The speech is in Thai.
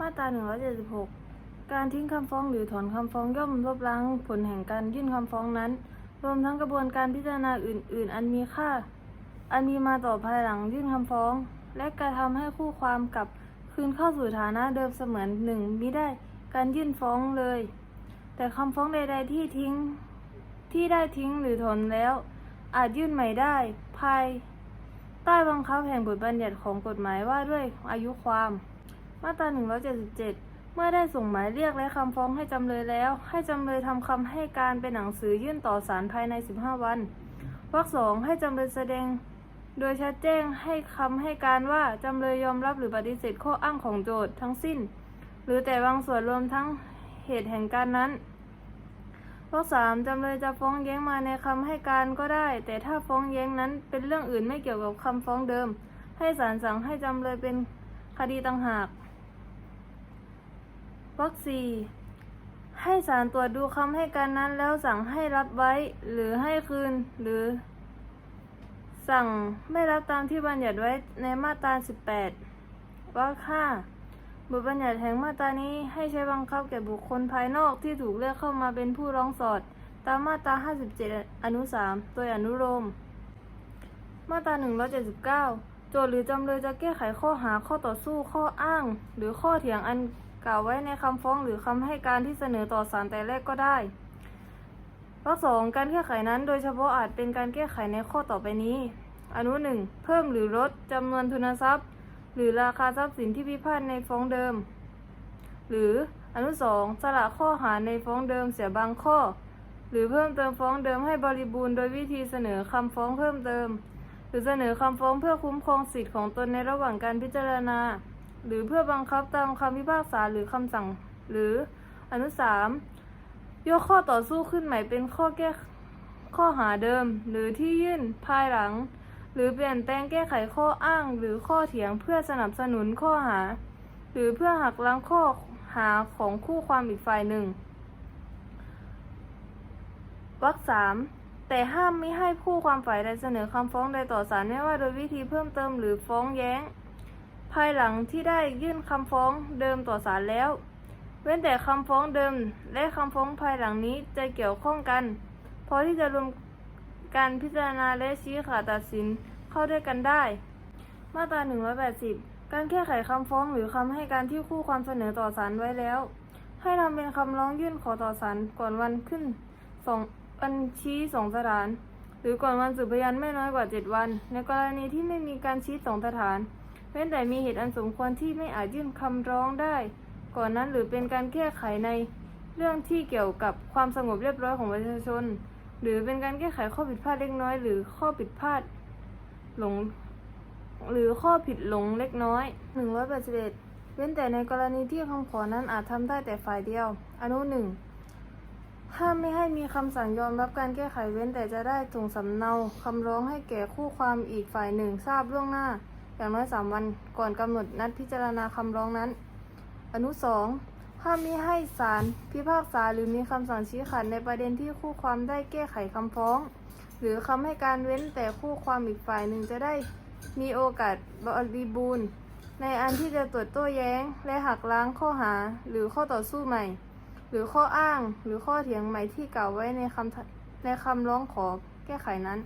มาตรา176 การทิ้งคำฟ้องหรือถอนคำฟ้องย่อมลบล้างผลแห่งการยื่นคำฟ้องนั้น รวมทั้งกระบวนการพิจารณาอื่น ๆ อันมีค่า อันมีมาต่อภายหลังยื่นคำฟ้อง และกระทำให้คู่ความกลับคืนเข้าสู่ฐานะเดิมเสมือนหนึ่งมิได้การยื่นฟ้องเลย แต่คำฟ้องใด ๆ ที่ทิ้งที่ได้ทิ้งหรือถอนแล้ว อาจยื่นใหม่ได้ ภาย ใต้บังคับแห่งบทบัญญัติของกฎหมายว่าด้วยอายุความ มาตรา177 เมื่อได้ส่งหมายเรียกและคำฟ้องให้จำเลยแล้ว ให้จำเลยทำคำให้การเป็นหนังสือยื่นต่อศาลภายใน 15 วันวรรคสองให้จำเลยแสดง โดยชัดแจ้งให้คำให้การว่าจำเลยยอมรับหรือปฏิเสธข้ออ้างของโจทย์ทั้งสิ้น หรือแต่บางส่วนรวมทั้งเหตุแห่งการนั้นวรรคสามจำเลยจะฟ้องแย้งมาในคำให้การก็ได้ แต่ถ้าฟ้องแย้งนั้นเป็นเรื่องอื่นไม่เกี่ยวกับคำฟ้องเดิม ให้ศาลสั่งให้จำเลยเป็นคดีต่างหาก วรรคสี่ให้ศาลตรวจดูคำให้การนั้นแล้วสั่งให้รับไว้ หรือให้คืน หรือ สั่งไม่รับตามที่บัญญัติไว้ในมาตรา 18วรรคห้าบทบัญญัติแห่งมาตรานี้ให้ใช้บังคับแก่บุคคลภายนอกที่ถูกเรียกเข้ามาเป็นผู้ร้องสอด ตามมาตรา 57 อนุ3โดยอนุโลมมาตรา 179 โจทย์หรือจำเลยจะแก้ไขข้อหาข้อต่อสู้ข้ออ้าง หรือข้อเถียงอัน กล่าวไว้ในคำฟ้องหรือคำให้การที่เสนอต่อศาลแต่แรกก็ได้วรรคสองการแก้ไขนั้นโดยเฉพาะอาจเป็นการแก้ไขในข้อต่อไปนี้ อนุหนึ่งเพิ่มหรือลดจำนวนทุนทรัพย์ หรือราคาทรัพย์สินที่พิพาทในฟ้องเดิม หรืออนุสองสละข้อหาในฟ้องเดิมเสียบางข้อ หรือเพิ่มเติมฟ้องเดิมให้บริบูรณ์โดยวิธีเสนอคำฟ้องเพิ่มเติม หรือเสนอคำฟ้องเพื่อคุ้มครองสิทธิของตนในระหว่างการพิจารณา หรือเพื่อบังคับตามคำพิพากษาหรือคำสั่ง หรืออนุสามยกข้อต่อสู้ขึ้นใหม่เป็นข้อแก้ข้อหาเดิม หรือที่ยื่นภายหลัง หรือเปลี่ยนแปลงแก้ไขข้ออ้าง หรือข้อเถียงเพื่อสนับสนุนข้อหา หรือเพื่อหักล้างข้อหาของคู่ความอีกฝ่ายหนึ่งวรรคสามแต่ห้ามไม่ให้ผู้ความฝ่ายใดเสนอคำฟ้องใดต่อศาลไม่ว่าโดยวิธีเพิ่มเติมหรือฟ้องแย้ง ภายหลังที่ได้ยื่นคำฟ้องเดิมต่อศาลแล้ว เว้นแต่คำฟ้องเดิมและคำฟ้องภายหลังนี้จะเกี่ยวข้องกัน พอที่จะรวมการพิจารณาและชี้ขาดตัดสินเข้าด้วยกันได้ มาตรา 180 การแก้ไขคำฟ้องหรือคำให้การที่คู่ความเสนอต่อศาลไว้แล้ว ให้ทำเป็นคำร้องยื่นขอต่อศาลก่อนวันขึ้นสองวันชี้สองสถาน หรือก่อนวันสืบพยานไม่น้อยกว่า 7 วัน ในกรณีที่ไม่มีการชี้สองสถาน เว้นแต่มีเหตุอันสมควรที่ไม่อาจยื่นคำร้องได้ ก่อนนั้นหรือเป็นการแก้ไขในเรื่องที่เกี่ยวกับความสงบเรียบร้อยของประชาชน หรือเป็นการแก้ไขข้อผิดพลาดเล็กน้อย หรือข้อผิดพลาดหลงหรือข้อผิดหลงเล็กน้อย 181เว้นแต่ในกรณีที่คำขอนั้นอาจทำได้แต่ฝ่ายเดียว อนุหนึ่งห้ามไม่ให้มีคำสั่งยอมรับการแก้ไขเว้นแต่จะได้ส่งสำเนาคำร้องให้แก่คู่ความอีกฝ่ายหนึ่งทราบล่วงหน้า อย่างน้อยสามวันก่อนกำหนดนัดพิจารณาคำร้องนั้น อนุสองห้ามมิให้ศาลพิพากษาหรือมีคำสั่งชี้ขาดในประเด็นที่คู่ความได้แก้ไขคำฟ้อง หรือคำให้การเว้นแต่คู่ความอีกฝ่ายหนึ่งจะได้มีโอกาสบริบูรณ์ ในอันที่จะตรวจโต้แย้ง และหักล้างข้อหาหรือข้อต่อสู้ใหม่ หรือข้ออ้างหรือข้อเถียงใหม่ที่กล่าวไว้ในคำในคำร้องขอแก้ไขนั้น